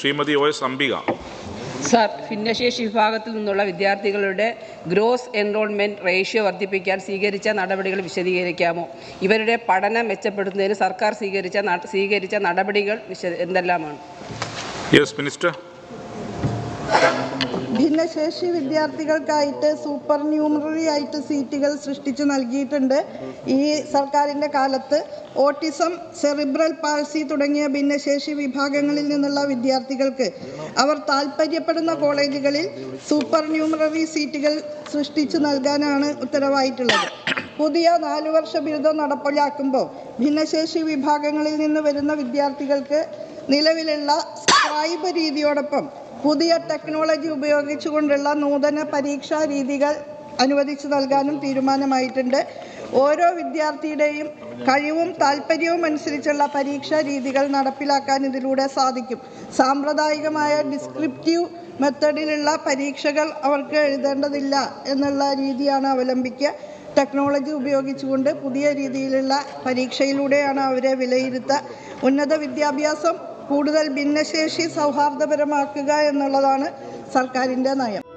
Shrimati O S Ambika. Sir ഭിന്നശേഷി വിഭാഗത്തിൽ നിന്നുള്ള വിദ്യാർത്ഥികളുടെ ഗ്രോസ് എൻറോൾമെന്റ് റേഷ്യോ വർദ്ധിപ്പിക്കാൻ സ്വീകരിച്ച നടപടികൾ വിശദീകരിക്കാമോ? ഇവരുടെ പഠനം മെച്ചപ്പെടുത്തുന്നതിന് സർക്കാർ സ്വീകരിച്ച സ്വീകരിച്ച നടപടികൾ എന്തെല്ലാമാണ്? Yes minister. ഭിന്നശേഷി വിദ്യാർത്ഥികൾക്കായിട്ട് സൂപ്പർ ന്യൂമററി ആയിട്ട് സീറ്റുകൾ സൃഷ്ടിച്ചു നൽകിയിട്ടുണ്ട്. ഈ സർക്കാരിന്റെ കാലത്ത് ഓട്ടിസം സെറിബ്രൽ പാൾസി തുടങ്ങിയ ഭിന്നശേഷി വിഭാഗങ്ങളിൽ നിന്നുള്ള വിദ്യാർത്ഥികൾക്ക് അവർ താൽപ്പര്യപ്പെടുന്ന കോളേജുകളിൽ സൂപ്പർ ന്യൂമററി സീറ്റുകൾ സൃഷ്ടിച്ചു നൽകാനാണ് ഉത്തരവായിട്ടുള്ളത്. പുതിയ നാലു വർഷ ബിരുദം നടപ്പിലാക്കുമ്പോൾ ഭിന്നശേഷി വിഭാഗങ്ങളിൽ നിന്ന് വരുന്ന വിദ്യാർത്ഥികൾക്ക് നിലവിലുള്ള സ്ക്രൈബ് രീതിയോടൊപ്പം പുതിയ ടെക്നോളജി ഉപയോഗിച്ചുകൊണ്ടുള്ള നൂതന പരീക്ഷാ രീതികൾ അനുവദിച്ചു നൽകാനും തീരുമാനമായിട്ടുണ്ട്. ഓരോ വിദ്യാർത്ഥിയുടെയും കഴിവും താല്പര്യവും അനുസരിച്ചുള്ള പരീക്ഷാ രീതികൾ നടപ്പിലാക്കാൻ ഇതിലൂടെ സാധിക്കും. സാമ്പ്രദായികമായ ഡിസ്ക്രിപ്റ്റീവ് മെത്തേഡിലുള്ള പരീക്ഷകൾ അവർക്ക് എഴുതേണ്ടതില്ല എന്നുള്ള രീതിയാണ് അവലംബിക്കുക. ടെക്നോളജി ഉപയോഗിച്ചുകൊണ്ട് പുതിയ രീതിയിലുള്ള പരീക്ഷയിലൂടെയാണ് അവരെ വിലയിരുത്തുക. ഉന്നത വിദ്യാഭ്യാസം കൂടുതൽ ഭിന്നശേഷി സൗഹാർദ്ദപരമാക്കുക എന്നുള്ളതാണ് സർക്കാരിന്റെ നയം.